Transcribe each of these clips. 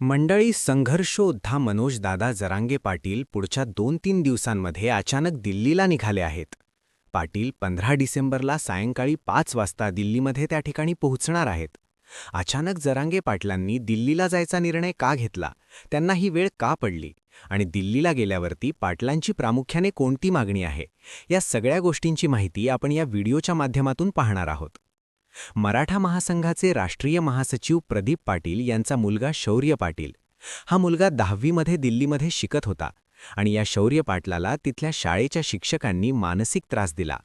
मंडळी संघर्षोद्धा मनोजदादा जरांगे पाटील पुढच्या दोन तीन दिवसांमध्ये अचानक दिल्लीला निघाले आहेत. पाटील पंधरा डिसेंबरला सायंकाळी पाच वाजता दिल्लीमध्ये त्या ठिकाणी पोहोचणार आहेत. अचानक जरांगे पाटलांनी दिल्लीला जायचा निर्णय का घेतला? त्यांना ही वेळ का पडली? आणि दिल्लीला गेल्यावरती पाटलांची प्रामुख्याने कोणती मागणी आहे? या सगळ्या गोष्टींची माहिती आपण या व्हिडिओच्या माध्यमातून पाहणार आहोत. मराठा महासंघाचे राष्ट्रीय महासचिव प्रदीप पाटील यांचा मुलगा शौर्य पाटील. हा मुलगा दहावीमध्ये दिल्लीमध्ये शिकत होता आणि या शौर्य पाटलाला तिथल्या शाळेच्या शिक्षकांनी मानसिक त्रास दिला.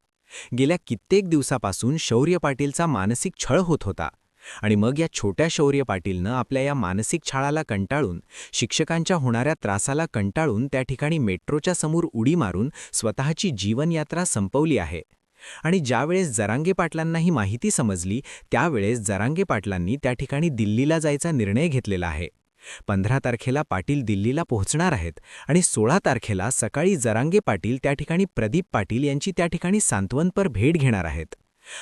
गेल्या कित्येक दिवसापासून शौर्य पाटीलचा मानसिक छळ होत होता आणि मग या छोट्या शौर्य पाटीलनं आपल्या या मानसिक छळाला कंटाळून शिक्षकांच्या होणाऱ्या त्रासाला कंटाळून त्या ठिकाणी मेट्रोच्या समोर उडी मारून स्वतःची जीवनयात्रा संपवली आहे. आणि ज्यावेळेस जरांगे पाटलांना ही माहिती समजली त्यावेळेस जरांगे पाटलांनी त्या ठिकाणी दिल्लीला जायचा निर्णय घेतलेला आहे. पंधरा तारखेला पाटील दिल्लीला पोहोचणार आहेत आणि सोळा तारखेला सकाळी जरांगे पाटील त्या ठिकाणी प्रदीप पाटील यांची त्या ठिकाणी सांत्वनपर भेट घेणार आहेत.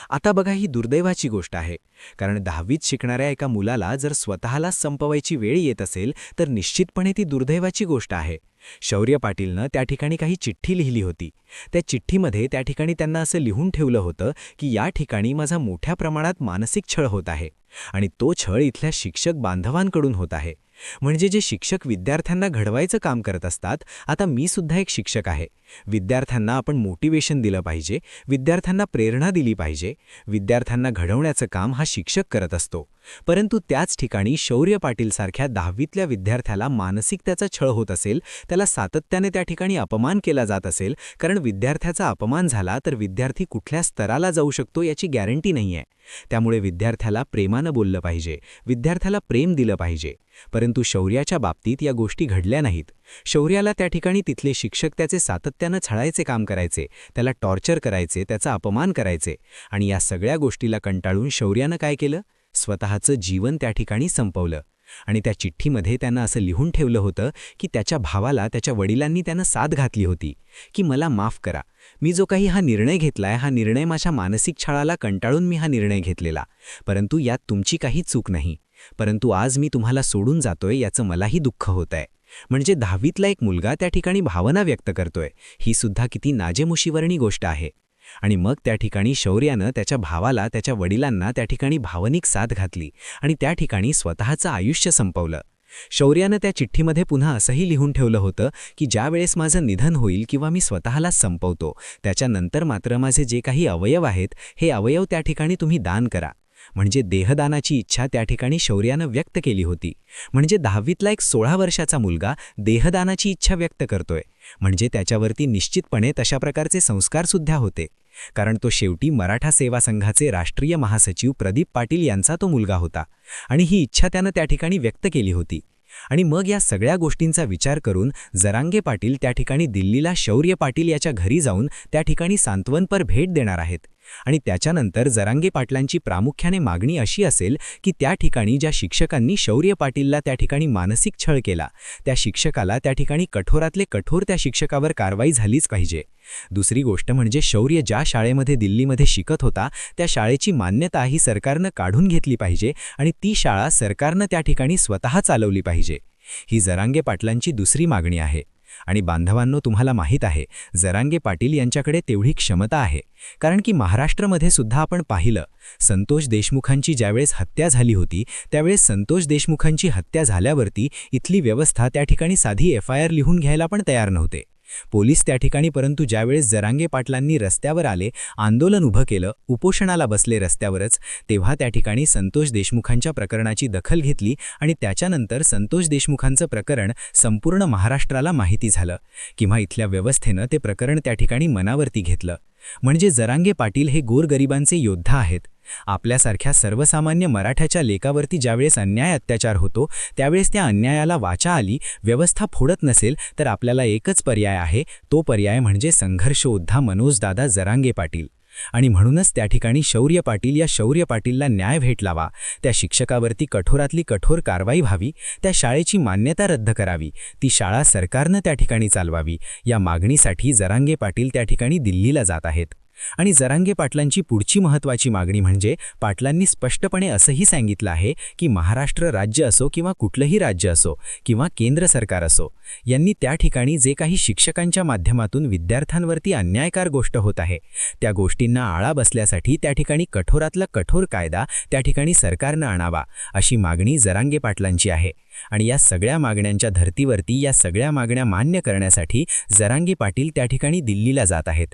आता बघा ही दुर्दैवाची गोष्ट आहे. कारण दहावीत शिकणाऱ्या एका मुलाला जर स्वतःलाच संपवायची वेळ येत असेल तर निश्चितपणे ती दुर्दैवाची गोष्ट आहे. शौर्य पाटीलनं त्या ठिकाणी काही चिठ्ठी लिहिली होती. त्या चिठ्ठीमध्ये त्या ठिकाणी त्यांना असं लिहून ठेवलं होतं की या ठिकाणी माझा मोठ्या प्रमाणात मानसिक छळ होत आहे आणि तो छळ इथल्या शिक्षक बांधवांकडून होत आहे. म्हणजे जे शिक्षक विद्यार्थ्यांना घडवायचं काम करत असतात आता मी सुद्धा एक शिक्षक आहे. विद्यार्थ्यांना आपण मोटिवेशन दिलं पाहिजे विद्यार्थ्यांना प्रेरणा दिली पाहिजे विद्यार्थ्यांना घडवण्याचं काम हा शिक्षक करत असतो. परंतु त्याच ठिकाणी शौर्य पाटीलसारख्या दहावीतल्या विद्यार्थ्याला मानसिक त्याचा छळ होत असेल त्याला सातत्याने त्या ठिकाणी अपमान केला जात असेल कारण विद्यार्थ्याचा अपमान झाला तर विद्यार्थी कुठल्या स्तराला जाऊ शकतो याची गॅरंटी नाही आहे. त्यामुळे विद्यार्थ्याला प्रेमानं बोललं पाहिजे विद्यार्थ्याला प्रेम दिलं पाहिजे. परंतु शौर्याच्या बाबतीत या गोष्टी घडल्या नाहीत. शौर्याला त्या ठिकाणी तिथले शिक्षक त्याचे सातत्यानं छळायचे काम करायचे त्याला टॉर्चर करायचे त्याचा अपमान करायचे आणि या सगळ्या गोष्टीला कंटाळून शौर्यानं काय केलं? स्वतःचं जीवन त्या ठिकाणी संपवलं. आणि त्या चिठ्ठीमध्ये त्यानं असं लिहून ठेवलं होतं की त्याच्या भावाला त्याच्या वडिलांनी त्यानं साथ घातली होती की मला माफ करा. मी जो काही हा निर्णय घेतलाय हा निर्णय माझ्या मानसिक छळाला कंटाळून मी हा निर्णय घेतलेला. परंतु यात तुमची काही चूक नाही. परंतु आज मी तुम्हाला सोडून जातोय याचं मलाही दुःख होत आहे म्हणजे दहावीतला एक मुलगा त्या ठिकाणी भावना व्यक्त करतोय. ही सुद्धा किती नाजेमुशीवर्णी गोष्ट आहे. आणि मग त्या ठिकाणी शौर्यानं त्याच्या भावाला त्याच्या वडिलांना त्या ठिकाणी भावनिक साथ घातली आणि त्या ठिकाणी स्वतःचं आयुष्य संपवलं. शौर्यानं त्या चिठ्ठीमध्ये पुन्हा असंही लिहून ठेवलं होतं की ज्या वेळेस माझं निधन होईल किंवा मी स्वतःला संपवतो त्याच्यानंतर मात्र माझे जे काही अवयव आहेत हे अवयव त्या ठिकाणी तुम्ही दान करा. म्हणजे देहदानाची इच्छा त्या ठिकाणी शौर्यानं व्यक्त केली होती. म्हणजे दहावीतला एक सोळा वर्षाचा मुलगा देहदानाची इच्छा व्यक्त करतोय. म्हणजे त्याच्यावरती निश्चितपणे तशा प्रकारचे संस्कारसुद्धा होते. कारण तो शेवटी मराठा सेवा संघाचे राष्ट्रीय महासचिव प्रदीप पाटील यांचा तो मुलगा होता. आणि ही इच्छा त्यानं त्या ठिकाणी व्यक्त केली होती. आणि मग या सगळ्या गोष्टींचा विचार करून जरांगे पाटील त्या ठिकाणी दिल्लीला शौर्य पाटील याच्या घरी जाऊन त्या ठिकाणी सांत्वनपर भेट देणार आहेत. आणि त्याच्यानंतर जरांगे पाटलांची प्रामुख्याने मागणी अशी असेल की त्या ठिकाणी ज्या शिक्षकांनी शौर्य पाटीलला त्या ठिकाणी मानसिक छळ केला त्या शिक्षकाला त्या ठिकाणी कठोरातले कठोर त्या शिक्षकावर कारवाई झालीच पाहिजे. दुसरी गोष्ट म्हणजे शौर्य ज्या शाळेमध्ये दिल्लीमध्ये शिकत होता त्या शाळेची मान्यता ही सरकारनं काढून घेतली पाहिजे आणि ती शाळा सरकारनं त्या ठिकाणी स्वतः चालवली पाहिजे. ही जरांगे पाटलांची दुसरी मागणी आहे. आणि बांधवांनो तुम्हाला माहीत आहे जरांगे पाटील यांच्याकडे तेवढी क्षमता आहे. कारण की महाराष्ट्रामध्ये सुद्धा आपण पाहिलं संतोष देशमुखांची ज्यावेळेस हत्या झाली होती त्यावेळेस संतोष देशमुखांची हत्या झाल्यावरती इथली व्यवस्था त्या ठिकाणी साधी एफ आय आर लिहून घ्यायला पण तयार नव्हते. पोलीस त्या ठिकाणी परंतु ज्यावेळेस जरांगे पाटलांनी रस्त्यावर आले आंदोलन उभं केलं उपोषणाला बसले रस्त्यावरच तेव्हा त्या ठिकाणी संतोष देशमुखांच्या प्रकरणाची दखल घेतली आणि त्याच्यानंतर संतोष देशमुखांचं प्रकरण संपूर्ण महाराष्ट्राला माहिती झालं किंवा इथल्या व्यवस्थेनं ते प्रकरण त्या ठिकाणी मनावरती घेतलं. म्हणजे जरांगे पाटील हे गोरगरिबांचे योद्धा आहेत. आपल्यासारख्या सर्वसामान्य मराठ्याच्या लेखावरती ज्यावेळेस अन्याय अत्याचार होतो त्यावेळेस त्या अन्यायाला वाचा आली व्यवस्था फोडत नसेल तर आपल्याला एकच पर्याय आहे. तो पर्याय म्हणजे संघर्षोद्धा मनोजदादा जरांगे पाटील. आणि म्हणूनच त्या ठिकाणी शौर्य पाटील या शौर्य पाटीलला न्याय भेटलावा. त्या शिक्षकावरती कठोरातली कठोर कारवाई व्हावी. त्या शाळेची मान्यता रद्द करावी. ती शाळा सरकारनं त्या ठिकाणी चालवावी. या मागणीसाठी जरांगे पाटील त्या ठिकाणी दिल्लीला जात आहेत. आणि जरांगे पाटलांची पुढची महत्त्वाची मागणी म्हणजे पाटलांनी स्पष्टपणे असंही सांगितलं आहे की महाराष्ट्र राज्य असो किंवा कुठलंही राज्य असो किंवा केंद्र सरकार असो यांनी त्या ठिकाणी जे काही शिक्षकांच्या माध्यमातून विद्यार्थ्यांवरती अन्यायकार गोष्ट होत आहे त्या गोष्टींना आळा बसल्यासाठी त्या ठिकाणी कठोरातला कठोर कायदा त्या ठिकाणी सरकारनं आणावा अशी मागणी जरांगे पाटलांची आहे आणि या सगळ्या मागण्यांच्या धर्तीवरती या सगळ्या मागण्या मान्य करण्यासाठी जरांगे पाटील त्या ठिकाणी दिल्लीला जात आहेत.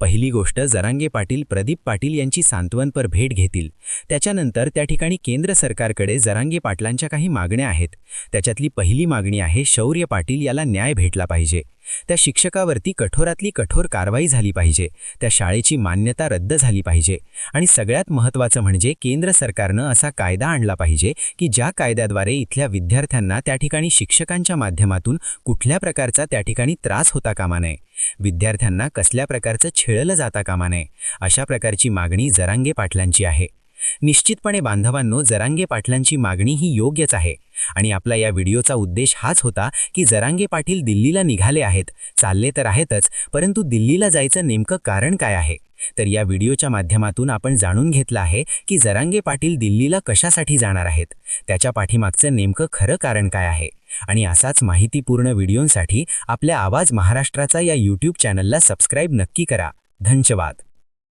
पहिली गोष्ट जरांगे पाटील प्रदीप पाटील यांची सांत्वनपर भेट घेतील. त्याच्यानंतर त्या ठिकाणी केंद्र सरकारकडे जरांगे पाटलांच्या काही मागण्या आहेत. त्याच्यातली पहिली मागणी आहे शौर्य पाटील याला न्याय भेटला पाहिजे. त्या शिक्षकावरती कठोरातली कठोर कारवाई झाली पाहिजे. त्या शाळेची मान्यता रद्द झाली पाहिजे. आणि सगळ्यात महत्त्वाचं म्हणजे केंद्र सरकारनं असा कायदा आणला पाहिजे की ज्या कायद्याद्वारे इथल्या विद्यार्थ्यांना त्या ठिकाणी शिक्षकांच्या माध्यमातून कुठल्या प्रकारचा त्या ठिकाणी त्रास होता कामा नये. विद्यार्थ्यांना कसल्या प्रकारचं छेळलं जाता कामा नये. अशा प्रकारची मागणी जरांगे पाटलांची आहे. निश्चितपणे बांधवांनो जरांगे पाटलांची मागणी ही योग्यच आहे. आणि आपला या व्हिडिओचा उद्देश हाच होता की जरांगे पाटील दिल्लीला निघाले आहेत. चालले तर आहेतच परंतु दिल्लीला जायचं नेमकं कारण काय आहे? तर या व्हिडिओच्या माध्यमातून आपण जाणून घेतलं आहे की जरांगे पाटील दिल्लीला कशासाठी जाणार आहेत? त्याच्या पाठीमागचं नेमकं खरं कारण काय आहे? आणि असाच माहितीपूर्ण व्हिडिओंसाठी आपल्या आवाज महाराष्ट्राचा या यूट्यूब चॅनलला सबस्क्राईब नक्की करा. धन्यवाद.